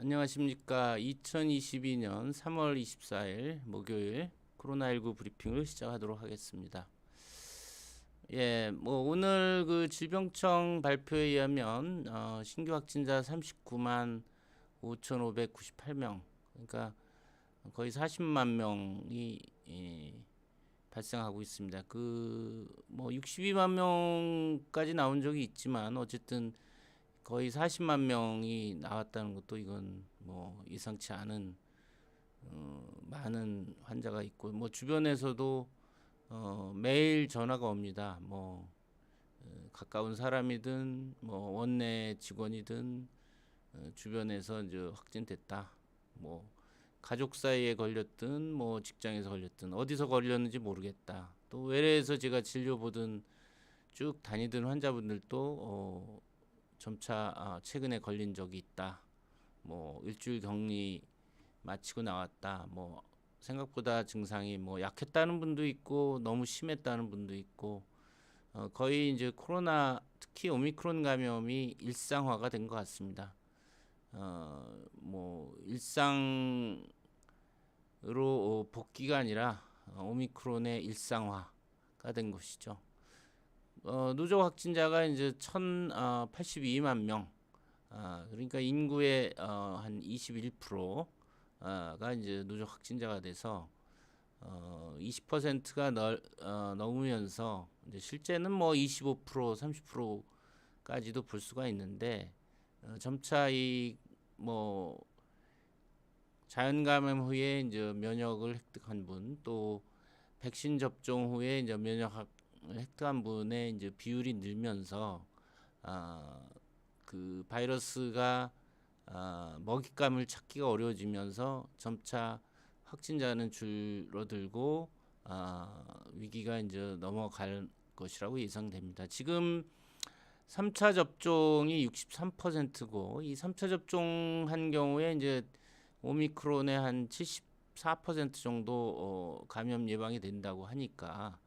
안녕하십니까. 2022년 3월 24일 목요일 코로나19 브리핑을 시작하도록 하겠습니다. 예, 뭐 오늘 그 질병청 발표에 의하면 어, 신규 확진자 39만 5,598명, 그러니까 거의 40만 명이 예, 발생하고 있습니다. 그 뭐 62만 명까지 나온 적이 있지만 어쨌든 거의 40만 명이 나왔다는 것도 이건 뭐 예상치 않은 어, 많은 환자가 있고 뭐 주변에서도 어, 매일 전화가 옵니다. 뭐 어, 가까운 사람이든 뭐 원내 직원이든 어, 주변에서 이제 확진됐다. 뭐 가족 사이에 걸렸든 뭐 직장에서 걸렸든 어디서 걸렸는지 모르겠다. 또 외래에서 제가 진료 보든 쭉 다니던 환자분들도 어, 점차 아, 최근에 걸린 적이 있다. 뭐 일주일 격리 마치고 나왔다. 뭐 생각보다 증상이 뭐 약했다는 분도 있고 너무 심했다는 분도 있고 어, 거의 이제 코로나 특히 오미크론 감염이 일상화가 된 것 같습니다. 어, 뭐 일상으로 어, 복귀가 아니라 어, 오미크론의 일상화가 된 것이죠. 어, 누적 확진자가 이제 1,082만 명. 아, 그러니까 인구의 어, 한 21%가 이제 누적 확진자가 돼서 어, 20%가 널, 어, 넘으면서 이제 실제는 뭐 25% 30%까지도 볼 수가 있는데 어, 점차 이 뭐 자연 감염 후에 이제 면역을 획득한 분 또 백신 접종 후에 이제 면역 학- 획득한 분의 이제 비율이 늘면서 아, 그 바이러스가 아, 먹잇감을 찾기가 어려워지면서 점차 확진자는 줄어들고 아, 위기가 이제 넘어갈 것이라고 예상됩니다. 지금 3차 접종이 63%고 이 3차 접종한 경우에 이제 오미크론의 한 74% 정도 어, 감염 예방이 된다고 하니까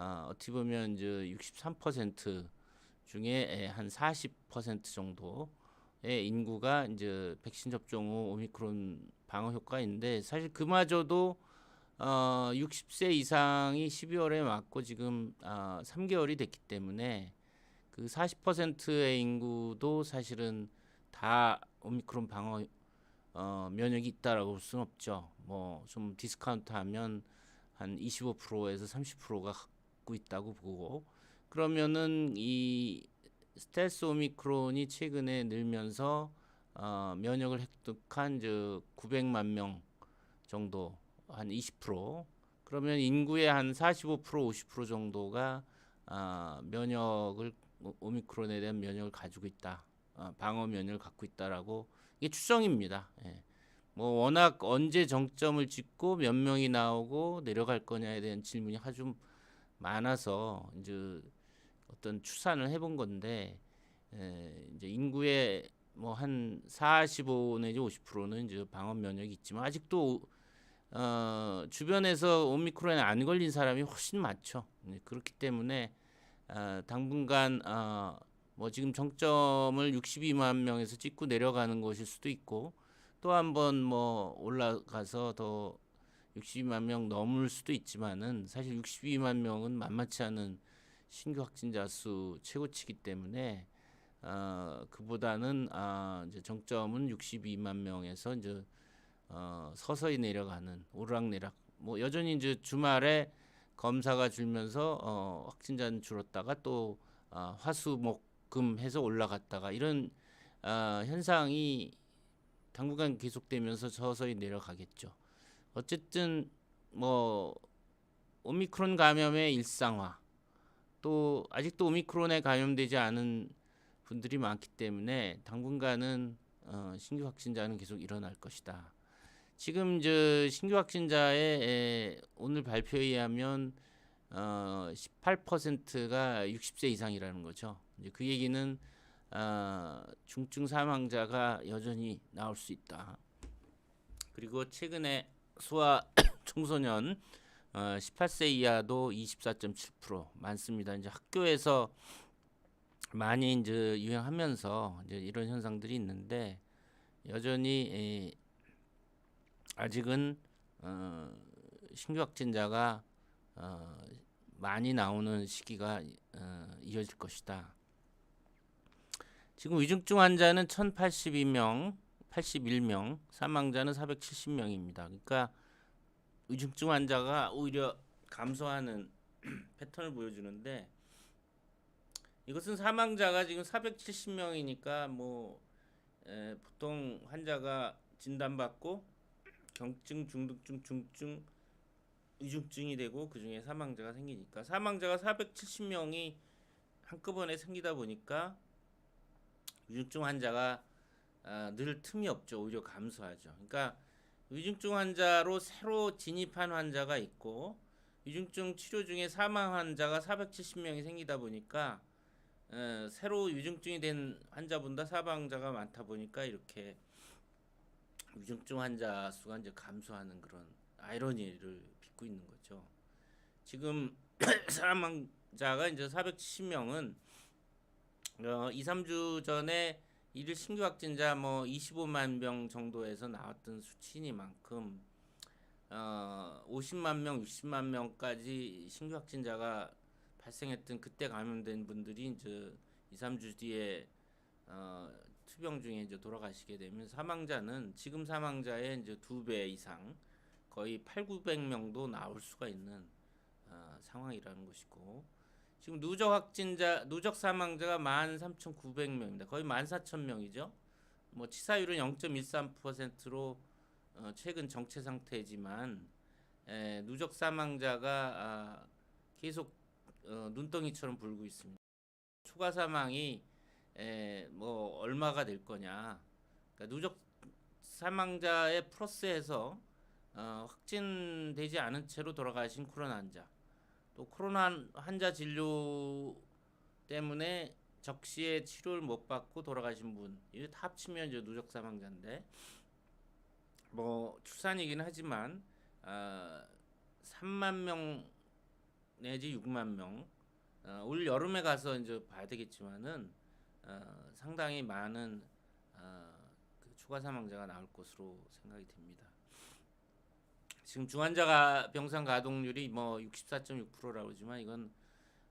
아, 어떻게 보면 이제 63% 중에 한 40% 정도의 인구가 이제 백신 접종 후 오미크론 방어 효과가 있는데 사실 그마저도 어, 60세 이상이 12월에 맞고 지금 아, 3개월이 됐기 때문에 그 40%의 인구도 사실은 다 오미크론 방어 어, 면역이 있다라고 볼 수는 없죠. 뭐 좀 디스카운트하면 한 25%에서 30%가 갖고 있다고 보고 그러면은 이 스텔스 오미크론이 최근에 늘면서 어, 면역을 획득한 저 900만 명 정도 한 20% 그러면 인구의 한 45% 50% 정도가 아, 면역을 오- 오미크론에 대한 면역을 가지고 있다. 아, 방어 면역을 갖고 있다라고 이게 추정입니다. 예. 뭐 워낙 언제 정점을 찍고 몇 명이 나오고 내려갈 거냐에 대한 질문이 아주 많아서 이제 어떤 추산을 해본 건데 에, 이제 인구의 뭐 한 45 내지 50%는 이제 방어 면역이 있지만 아직도 어, 주변에서 오미크론에 안 걸린 사람이 훨씬 많죠. 네, 그렇기 때문에 아, 당분간 아, 뭐 지금 정점을 62만 명에서 찍고 내려가는 것일 수도 있고 또 한 번 뭐 올라가서 더 62만 명 넘을 수도 있지만은 사실 62만 명은 만만치 않은 신규 확진자 수 최고치기 때문에 어, 그보다는 아, 이제 정점은 62만 명에서 이제 어, 서서히 내려가는 오르락내락 뭐 여전히 이제 주말에 검사가 줄면서 어, 확진자는 줄었다가 또 아, 화수목금 해서 올라갔다가 이런 아, 현상이 당분간 계속되면서 서서히 내려가겠죠. 어쨌든 뭐 오미크론 감염의 일상화 또 아직도 오미크론에 감염되지 않은 분들이 많기 때문에 당분간은 어, 신규 확진자는 계속 일어날 것이다. 지금 저 신규 확진자의 에, 오늘 발표에 의하면 어, 18%가 60세 이상이라는 거죠. 이제 그 얘기는 아, 중증 사망자가 여전히 나올 수 있다. 그리고 최근에 소아 청소년 어, 18세 이하도 24.7% 많습니다. 이제 학교에서 많이 이제 유행하면서 이제 이런 현상들이 있는데 여전히 에, 아직은 어, 신규 확진자가 어, 많이 나오는 시기가 어, 이어질 것이다. 지금 위중증 환자는 1,082명, 81명, 사망자는 470명입니다. 그러니까 위중증 환자가 오히려 감소하는 패턴을 보여주는데 이것은 사망자가 지금 470명이니까 뭐 에, 보통 환자가 진단받고 경증, 중등증, 중증, 위중증이 되고 그 중에 사망자가 생기니까 사망자가 470명이 한꺼번에 생기다 보니까 위중증 환자가 아, 늘 틈이 없죠. 오히려 감소하죠. 그러니까 위중증 환자로 새로 진입한 환자가 있고 위중증 치료 중에 사망 환자가 470명이 생기다 보니까 에, 새로 위중증이 된 환자보다 사망자가 많다 보니까 이렇게 위중증 환자 수가 이제 감소하는 그런 아이러니를 빚고 있는 거죠. 지금 사망자가 이제 470명은 어, 2, 3주 전에 일일 신규 확진자 뭐 25만 명 정도에서 나왔던 수치니만큼 어, 50만 명, 60만 명까지 신규 확진자가 발생했던 그때 감염된 분들이 이제 2, 3주 뒤에 어, 투병 중에 이제 돌아가시게 되면 사망자는 지금 사망자의 이제 두 배 이상 거의 8, 900명도 나올 수가 있는 어, 상황이라는 것이고 지금 누적 확진자 누적 사망자가 13,900명입니다. 거의 14,000명이죠. 뭐 치사율은 0.13%로 어, 최근 정체 상태지만 에, 누적 사망자가 아, 계속 어, 눈덩이처럼 불고 있습니다. 추가 사망이 에, 뭐 얼마가 될 거냐. 그러니까 누적 사망자의 플러스해서 어, 확진되지 않은 채로 돌아가신 코로나 환자, 또 코로나 환자 진료 때문에 적시에 치료를 못 받고 돌아가신 분, 이거 다 합치면 이제 누적 사망자인데, 뭐 추산이긴 하지만 아, 3만 명 내지 6만 명. 어, 올 여름에 가서 이제 봐야 되겠지만은 어, 상당히 많은 어, 그 추가 사망자가 나올 것으로 생각이 됩니다. 지금 중환자가 병상 가동률이 뭐 64.6%라고 하지만 이건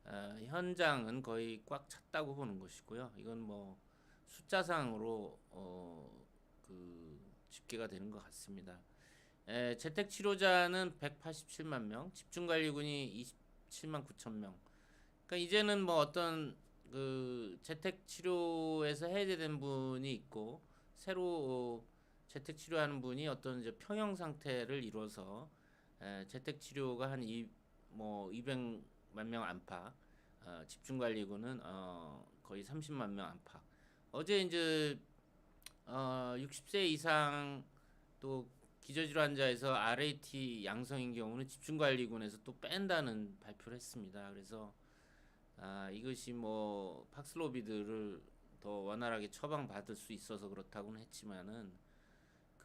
어, 현장은 거의 꽉 찼다고 보는 것이고요. 이건 뭐 숫자상으로 어, 그 집계가 되는 것 같습니다. 에, 재택 치료자는 187만 명, 집중관리군이 27만 9천 명. 그러니까 이제는 뭐 어떤 그 재택 치료에서 해제된 분이 있고 새로 재택 치료하는 분이 어떤 이제 평형 상태를 이뤄서 에, 재택 치료가 한 이 뭐 200만 명 안팎, 어, 집중 관리군은 어, 거의 30만 명 안팎. 어제 이제 어, 60세 이상 또 기저질환자에서 RAT 양성인 경우는 집중 관리군에서 또 뺀다는 발표를 했습니다. 그래서 아, 이것이 뭐 팍슬로비드를 더 원활하게 처방받을 수 있어서 그렇다고는 했지만은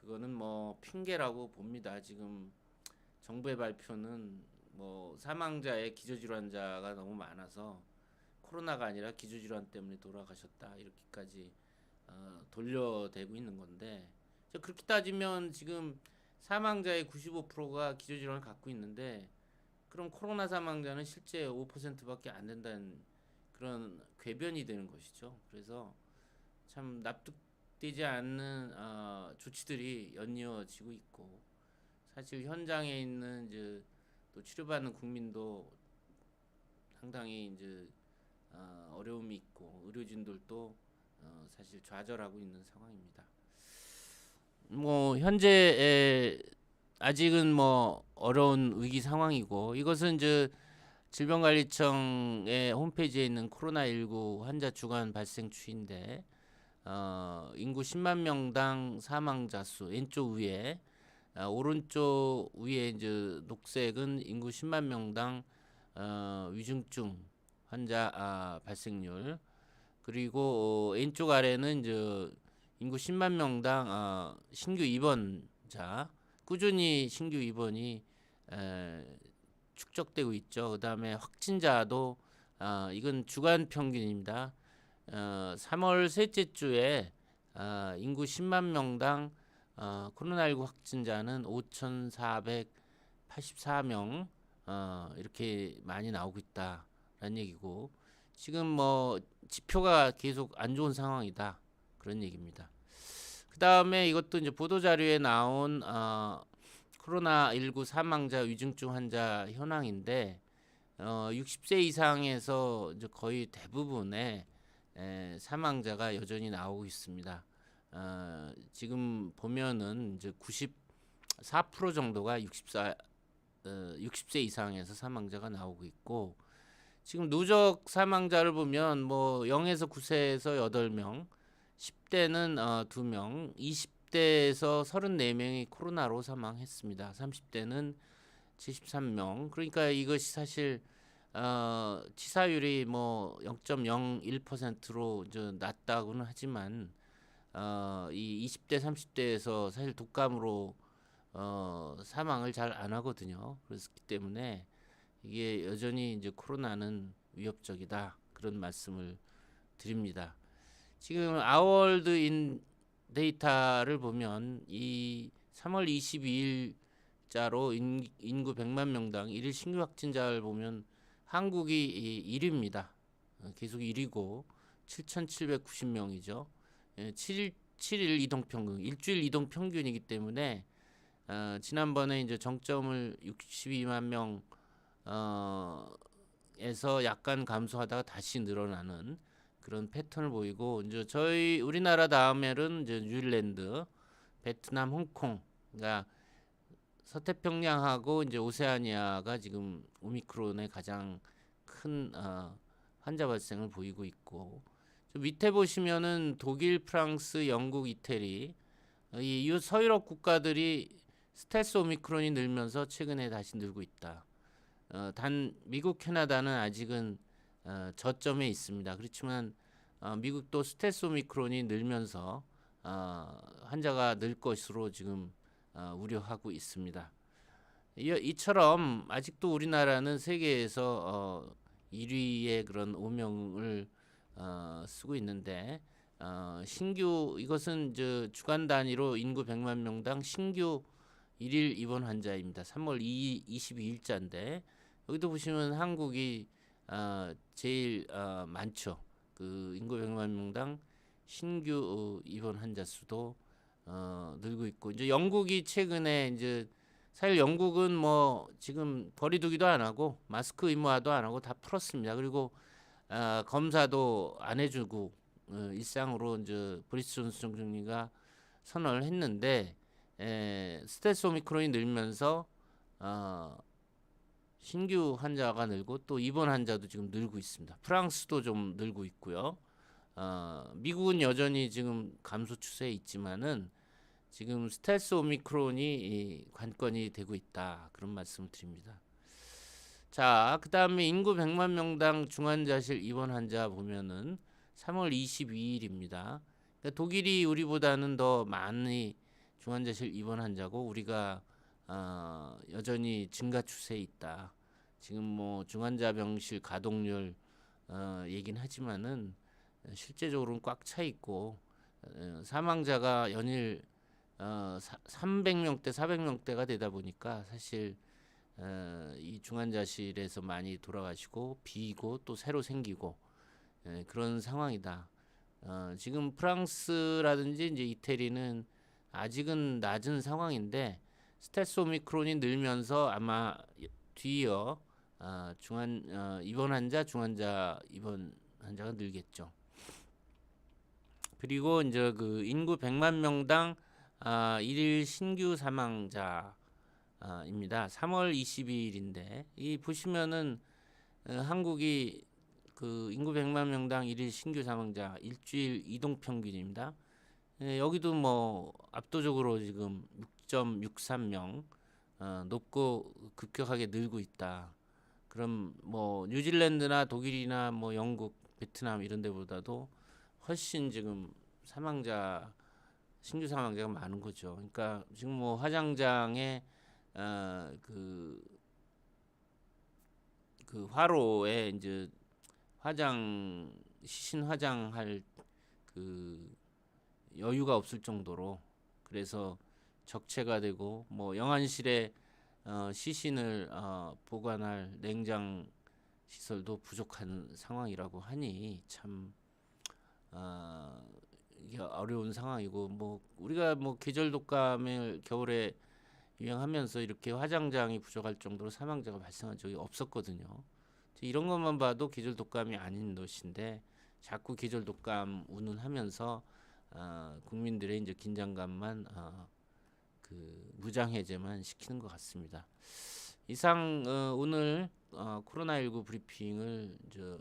그거는 뭐 핑계라고 봅니다. 지금 정부의 발표는 뭐 사망자의 기저질환자가 너무 많아서 코로나가 아니라 기저질환 때문에 돌아가셨다 이렇게까지 어, 돌려대고 있는 건데 자, 그렇게 따지면 지금 사망자의 95%가 기저질환을 갖고 있는데 그럼 코로나 사망자는 실제 5%밖에 안 된다는 그런 궤변이 되는 것이죠. 그래서 참 납득 되지 않는 어, 조치들이 연이어지고 있고 사실 현장에 있는 이제 또 치료받는 국민도 상당히 이제 어, 어려움이 있고 의료진들도 어, 사실 좌절하고 있는 상황입니다. 뭐 현재 아직은 뭐 어려운 위기 상황이고 이것은 이제 질병관리청의 홈페이지에 있는 코로나19 환자 주간 발생 추인데 어, 인구 10만 명당 사망자 수 왼쪽 위에 어, 오른쪽 위에 이제 녹색은 인구 10만 명당 어, 위중증 환자 아, 발생률 그리고 어, 왼쪽 아래는 이제 인구 10만 명당 어, 신규 입원자 꾸준히 신규 입원이 에, 축적되고 있죠. 그다음에 확진자도 어, 이건 주간 평균입니다. 어, 3월 셋째 주에 아, 인구 10만 명당 어, 코로나19 확진자는 5,484명 어, 이렇게 많이 나오고 있다라는 얘기고 지금 뭐 지표가 계속 안 좋은 상황이다 그런 얘기입니다. 그 다음에 이것도 이제 보도 자료에 나온 어, 코로나 19 사망자 위중증 환자 현황인데 어, 60세 이상에서 이제 거의 대부분의 에, 사망자가 여전히 나오고 있습니다. 어, 지금 보면은 이제 94% 정도가 64 어, 60세 이상에서 사망자가 나오고 있고 지금 누적 사망자를 보면 뭐 0에서 9세에서 8명, 10대는 어, 2명, 20대에서 34명이 코로나로 사망했습니다. 30대는 73명. 그러니까 이것이 사실 어, 치사율이 뭐 0.01%로 저 낮다고는 하지만 어, 이 20대 30대에서 사실 독감으로 어, 사망을 잘 안 하거든요. 그렇기 때문에 이게 여전히 이제 코로나는 위협적이다 그런 말씀을 드립니다. 지금 아월드 인 데이터를 보면 이 3월 22일자로 인, 인구 100만 명당 일일 신규 확진자를 보면 한국이 이 1위입니다. 어, 계속 1위고 7,790명이죠. 예, 7일 7일 이동 평균, 일주일 이동 평균이기 때문에 어, 지난번에 이제 정점을 62만 명 어, 에서 약간 감소하다가 다시 늘어나는 그런 패턴을 보이고 이제 저희 우리나라 다음에는 이제 뉴질랜드, 베트남, 홍콩, 그러니까 서태평양하고 이제 오세아니아가 지금 오미크론의 가장 큰 어, 환자 발생을 보이고 있고 저 밑에 보시면은 독일, 프랑스, 영국, 이태리 어, 이, 이 서유럽 국가들이 스텔스 오미크론이 늘면서 최근에 다시 늘고 있다. 어, 단 미국, 캐나다는 아직은 어, 저점에 있습니다. 그렇지만 어, 미국도 스텔스 오미크론이 늘면서 어, 환자가 늘 것으로 지금 어, 우려하고 있습니다. 이, 이처럼 아직도 우리나라는 세계에서 어, 1위의 그런 오명을 어, 쓰고 있는데 어, 신규 이것은 저 주간 단위로 인구 100만 명당 신규 일일 입원 환자입니다. 3월 2, 22일자인데 여기도 보시면 한국이 어, 제일 어, 많죠. 그 인구 100만 명당 신규 어, 입원 환자 수도 어, 늘고 있고 이제 영국이 최근에 이제 사실 영국은 뭐 지금 거리두기도 안 하고 마스크 의무화도 안 하고 다 풀었습니다. 그리고 어, 검사도 안 해주고 어, 일상으로 이제 보리스 존슨 총리가 선언을 했는데 에, 스텔스 오미크론이 늘면서 어, 신규 환자가 늘고 또 입원 환자도 지금 늘고 있습니다. 프랑스도 좀 늘고 있고요. 어, 미국은 여전히 지금 감소 추세에 있지만은 지금 스텔스 오미크론이 이 관건이 되고 있다 그런 말씀을 드립니다. 자, 그 다음에 인구 100만 명당 중환자실 입원 환자 보면은 3월 22일입니다. 그러니까 독일이 우리보다는 더 많이 중환자실 입원 환자고 우리가 어, 여전히 증가 추세에 있다. 지금 뭐 중환자 병실 가동률 어, 얘긴 하지만은 실제적으로는 꽉 차 있고 어, 사망자가 연일 어, 300명대, 400명대가 되다 보니까 사실 어, 이 중환자실에서 많이 돌아가시고 비고 또 새로 생기고 예, 그런 상황이다. 어, 지금 프랑스라든지 이제 이태리는 아직은 낮은 상황인데 스텔스 오미크론이 늘면서 아마 뒤이어 어, 중환 어, 입원 환자, 중환자 입원 환자가 늘겠죠. 그리고 이제 그 인구 100만 명당 아, 일일 신규 사망자입니다. 3월 22일인데 이 보시면은 어, 한국이 그 인구 100만 명당 일일 신규 사망자 일주일 이동 평균입니다. 예, 여기도 뭐 압도적으로 지금 6.63명 어, 높고 급격하게 늘고 있다. 그럼 뭐 뉴질랜드나 독일이나 뭐 영국, 베트남 이런 데보다도 훨씬 지금 사망자 신규 사망자가 많은 거죠. 그러니까 지금 뭐 화장장에 어, 그, 그 화로에 이제 화장 시신 화장할 그 여유가 없을 정도로 그래서 적체가 되고 뭐 영안실에 어, 시신을 어, 보관할 냉장 시설도 부족한 상황이라고 하니 참 어, 이게 어려운 상황이고 뭐 우리가 뭐 계절 독감을 겨울에 유행하면서 이렇게 화장장이 부족할 정도로 사망자가 발생한 적이 없었거든요. 이런 것만 봐도 계절 독감이 아닌 것인데 자꾸 계절 독감 운운하면서 어, 국민들의 이제 긴장감만 어, 그 무장 해제만 시키는 것 같습니다. 이상 어, 오늘 어, 코로나19 브리핑을 이제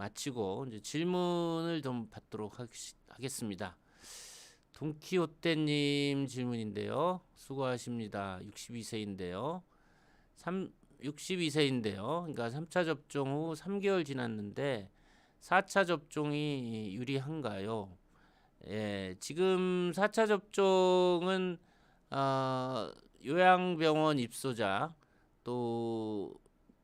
마치고 이제 질문을 좀 받도록 하겠, 하겠습니다. 돈키호테님 질문인데요. 수고하십니다. 62세인데요. 3, 62세인데요. 그러니까 3차 접종 후 3개월 지났는데 4차 접종이 유리한가요? 예, 지금 4차 접종은 어, 요양병원 입소자 또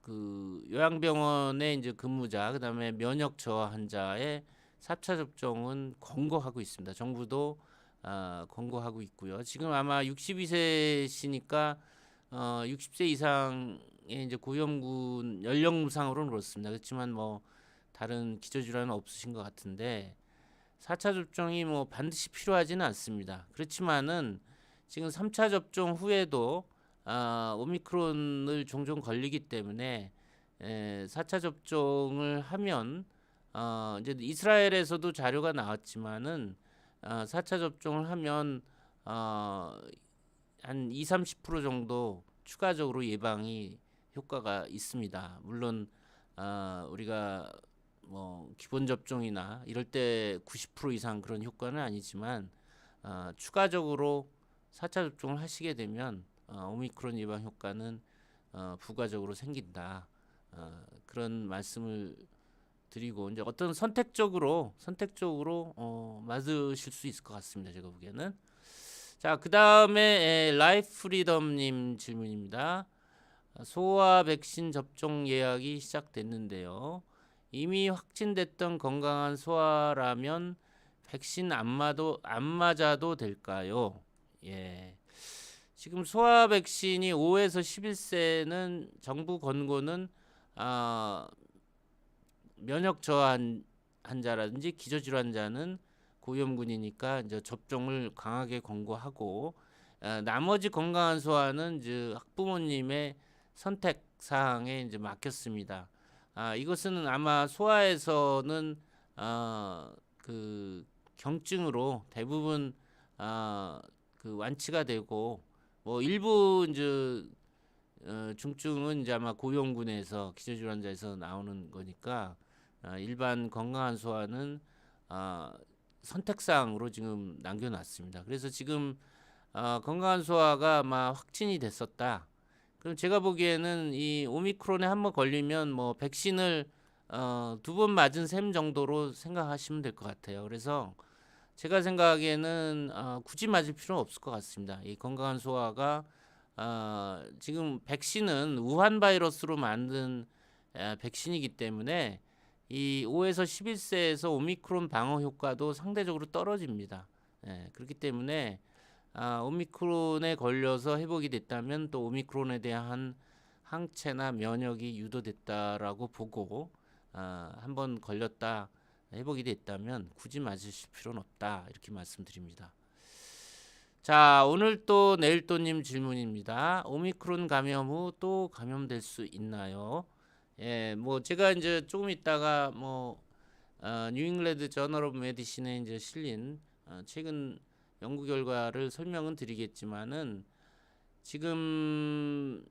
그 요양병원에 이제 근무자 그다음에 면역 저하 환자의 4차 접종은 권고하고 있습니다. 정부도 아, 권고하고 있고요. 지금 아마 62세시니까 어, 60세 이상의 이제 고위험군 연령상으로는 그렇습니다. 그렇지만 뭐 다른 기저질환은 없으신 것 같은데 4차 접종이 뭐 반드시 필요하지는 않습니다. 그렇지만은 지금 3차 접종 후에도 아, 오미크론을 종종 걸리기 때문에 에, 4차 접종을 하면 어, 이제 이스라엘에서도 자료가 나왔지만은 어, 4차 접종을 하면 어, 한 2, 30% 정도 추가적으로 예방이 효과가 있습니다. 물론 어, 우리가 뭐 기본 접종이나 이럴 때 90% 이상 그런 효과는 아니지만 어, 추가적으로 4차 접종을 하시게 되면 어, 오미크론 예방 효과는 어, 부가적으로 생긴다. 어, 그런 말씀을 드리고 이제 어떤 선택적으로 선택적으로 어, 맞으실 수 있을 것 같습니다. 제가 보기에는 자 그 다음에 라이프 프리덤님 질문입니다. 소아 백신 접종 예약이 시작됐는데요. 이미 확진됐던 건강한 소아라면 백신 안 맞아도 안 맞아도 될까요? 예. 지금 소아 백신이 5에서 11세는 정부 권고는 아 면역 저한 환자라든지 기저질환자는 고위험군이니까 이제 접종을 강하게 권고하고 어, 나머지 건강한 소아는 이제 학부모님의 선택 사항에 이제 맡겼습니다. 아, 이것은 아마 소아에서는 어, 그 경증으로 대부분 어, 그 완치가 되고 뭐 일부 이제 어, 중증은 이제 아마 고위험군에서 기저질환자에서 나오는 거니까 아, 일반 건강한 소아는 아, 선택사항으로 지금 남겨놨습니다. 그래서 지금 아, 건강한 소아가 아마 확진이 됐었다. 그럼 제가 보기에는 이 오미크론에 한번 걸리면 뭐 백신을 어, 두 번 맞은 셈 정도로 생각하시면 될 것 같아요. 그래서 제가 생각하기에는 어, 굳이 맞을 필요는 없을 것 같습니다. 이 건강한 소아가 어, 지금 백신은 우한 바이러스로 만든 에, 백신이기 때문에 이 5에서 11세에서 오미크론 방어 효과도 상대적으로 떨어집니다. 예, 그렇기 때문에 아, 오미크론에 걸려서 회복이 됐다면 또 오미크론에 대한 항체나 면역이 유도됐다라고 보고 아, 한번 걸렸다 회복이 됐다면 굳이 맞으실 필요는 없다 이렇게 말씀드립니다. 자 오늘 또 내일 또님 질문입니다. 오미크론 감염 후 또 감염될 수 있나요? 예, 뭐 제가 이제 조금 있다가 뭐 어, 뉴잉글랜드 저널 오브 메디신에 이제 실린 어, 최근 연구 결과를 설명은 드리겠지만은 지금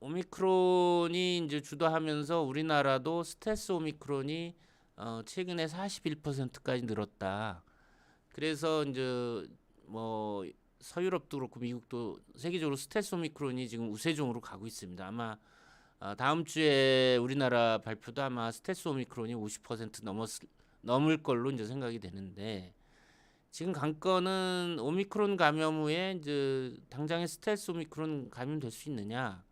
오미크론이 이제 주도하면서 우리나라도 스텔스 오미크론이 어, 최근에 41%까지 늘었다. 그래서 이제 뭐 서유럽도 그렇고 미국도 세계적으로 스텔스 오미크론이 지금 우세종으로 가고 있습니다. 아마 어, 다음 주에 우리나라 발표도 아마 스텔스 오미크론이 50% 넘었 넘을 걸로 이제 생각이 되는데 지금 관건은 오미크론 감염 후에 이제 당장에 스텔스 오미크론 감염될 수 있느냐?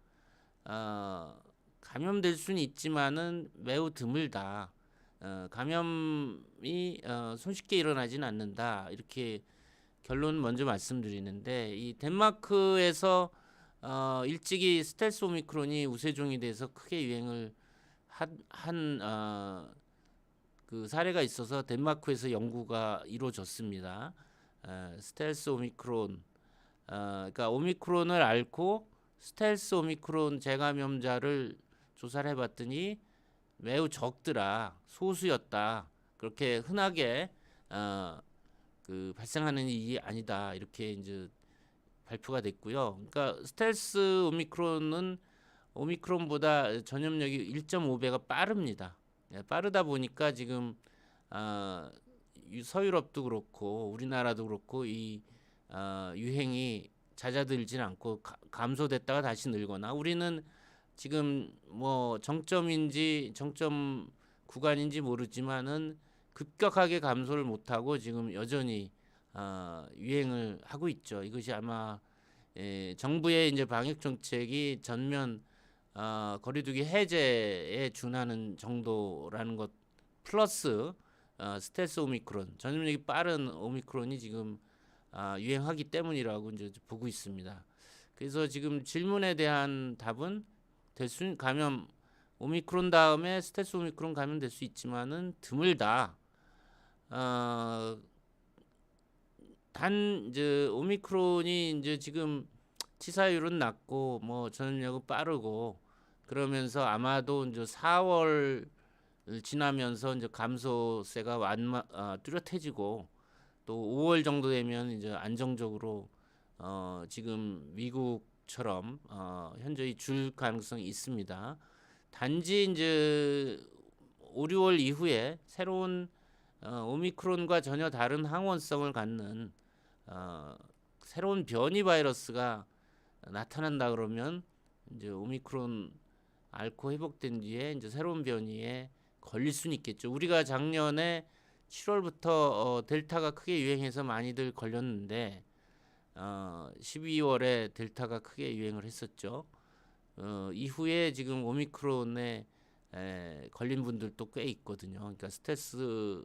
어, 감염될 수는 있지만은 매우 드물다. 어, 감염이 어, 손쉽게 일어나지는 않는다 이렇게 결론 먼저 말씀드리는데 이 덴마크에서 어, 일찍이 스텔스 오미크론이 우세종이 돼서 크게 유행을 한그 어, 그 사례가 있어서 덴마크에서 연구가 이루어졌습니다. 어, 스텔스 오미크론, 어, 그러니까 오미크론을 앓고 스텔스 오미크론 재감염자를 조사를 해봤더니 매우 적더라, 소수였다. 그렇게 흔하게 어, 그 발생하는 일이 아니다 이렇게 이제 발표가 됐고요. 그러니까 스텔스 오미크론은 오미크론보다 전염력이 1.5배가 빠릅니다. 예, 빠르다 보니까 지금 아, 유- 서유럽도 그렇고 우리나라도 그렇고 이 아, 유행이 잦아들진 않고 가- 감소됐다가 다시 늘거나 우리는 지금 뭐 정점인지 정점 구간인지 모르지만은 급격하게 감소를 못하고 지금 여전히 아, 유행을 하고 있죠. 이것이 아마 예, 정부의 이제 방역 정책이 전면 아, 거리두기 해제에 준하는 정도라는 것 플러스 어, 스텔스 오미크론 전염력이 빠른 오미크론이 지금 아, 유행하기 때문이라고 이제 보고 있습니다. 그래서 지금 질문에 대한 답은 될수 감염 오미크론 다음에 스텔스 오미크론 감염될 수 있지만은 드물다. 어, 단 이제 오미크론이 이제 지금 치사율은 낮고 뭐 전염력은 빠르고 그러면서 아마도 이제 4월 지나면서 이제 감소세가 완마 어, 뚜렷해지고 또 5월 정도 되면 이제 안정적으로 어, 지금 미국처럼 어, 현저히 줄 가능성이 있습니다. 단지 이제 5, 6월 이후에 새로운 어, 오미크론과 전혀 다른 항원성을 갖는 어, 새로운 변이 바이러스가 나타난다 그러면 이제 오미크론 앓고 회복된 뒤에 이제 새로운 변이에 걸릴 수는 있겠죠. 우리가 작년에 7월부터 어, 델타가 크게 유행해서 많이들 걸렸는데 어, 12월에 델타가 크게 유행을 했었죠. 어, 이후에 지금 오미크론에 에, 걸린 분들도 꽤 있거든요. 그러니까 스트레스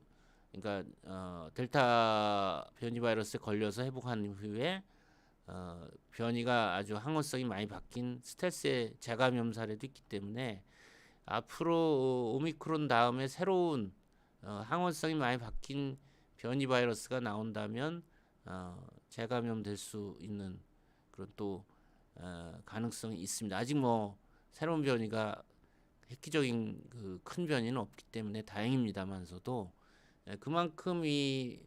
그러니까 어, 델타 변이 바이러스에 걸려서 회복한 후에 어, 변이가 아주 항원성이 많이 바뀐 스텔스의 재감염 사례도 있기 때문에 앞으로 오미크론 다음에 새로운 어, 항원성이 많이 바뀐 변이 바이러스가 나온다면 어, 재감염 될 수 있는 그런 또 어, 가능성이 있습니다. 아직 뭐 새로운 변이가 획기적인 그 큰 변이는 없기 때문에 다행입니다만서도 예, 그만큼 이,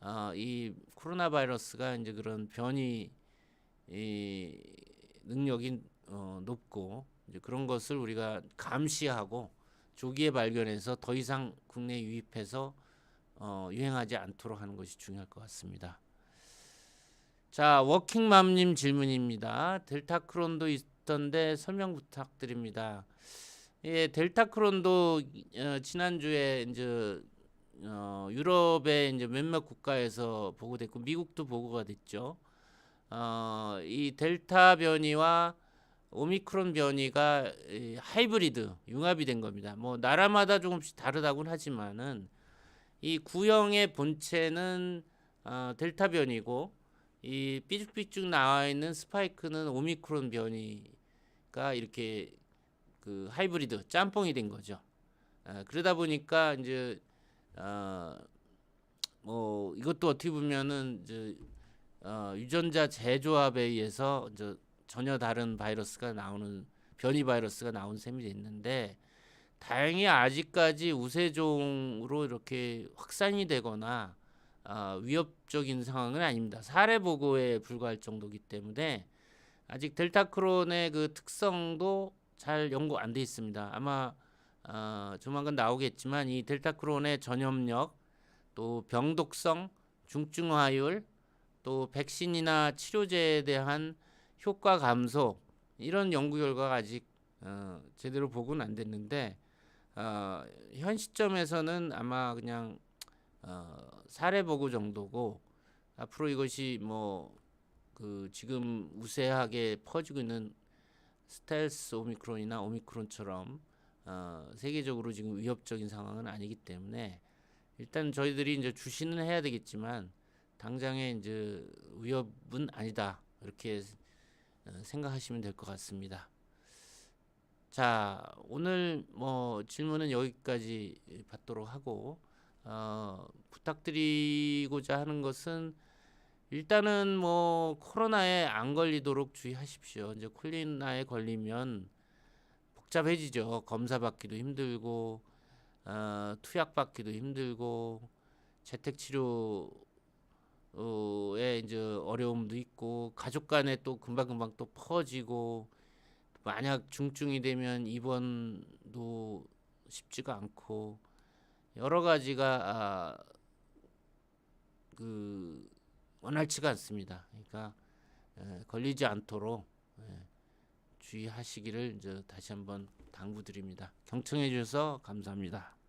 어, 이 코로나 바이러스가 이제 그런 변이 이 능력이 어, 높고 이제 그런 것을 우리가 감시하고 조기에 발견해서 더 이상 국내 유입해서 어, 유행하지 않도록 하는 것이 중요할 것 같습니다. 자, 워킹맘님 질문입니다. 델타 크론도 있던데 설명 부탁드립니다. 예, 델타 크론도 어, 지난주에 이제 어, 유럽의 이제 몇몇 국가에서 보고됐고 미국도 보고가 됐죠. 어, 이 델타 변이와 오미크론 변이가 이 하이브리드 융합이 된 겁니다. 뭐 나라마다 조금씩 다르다고는 하지만은 이 구형의 본체는 어, 델타 변이고 이 삐죽삐죽 나와 있는 스파이크는 오미크론 변이가 이렇게 그 하이브리드 짬뽕이 된 거죠. 아, 그러다 보니까 이제 어, 뭐 이것도 어떻게 보면은 이제 어, 유전자 재조합에 의해서 이제 전혀 다른 바이러스가 나오는 변이 바이러스가 나온 셈이 됐는데 다행히 아직까지 우세종으로 이렇게 확산이 되거나 아, 위협적인 상황은 아닙니다. 사례 보고에 불과할 정도이기 때문에 아직 델타 크론의 그 특성도 잘 연구 안 돼 있습니다. 아마 어, 조만간 나오겠지만 이 델타 크론의 전염력 또 병독성, 중증화율 또 백신이나 치료제에 대한 효과 감소 이런 연구 결과가 아직 어, 제대로 보고는 안 됐는데 어, 현 시점에서는 아마 그냥 어, 사례 보고 정도고 앞으로 이것이 뭐 그 지금 우세하게 퍼지고 있는 스텔스 오미크론이나 오미크론처럼 어, 세계적으로 지금 위협적인 상황은 아니기 때문에 일단 저희들이 이제 주시는 해야 되겠지만 당장에 이제 위협은 아니다. 이렇게 어, 생각하시면 될 것 같습니다. 자 오늘 뭐 질문은 여기까지 받도록 하고 어, 부탁드리고자 하는 것은 일단은 뭐 코로나에 안 걸리도록 주의하십시오. 이제 코로나에 걸리면 복잡해지죠. 검사 받기도 힘들고 어, 투약 받기도 힘들고 재택 치료 에 이제 어려움도 있고 가족 간에 또 금방금방 또 퍼지고 만약 중증이 되면 입원도 쉽지가 않고 여러 가지가 아, 그 원활치가 않습니다. 그러니까 에, 걸리지 않도록 예, 주의하시기를 이제 다시 한번 당부드립니다. 경청해 주셔서 감사합니다.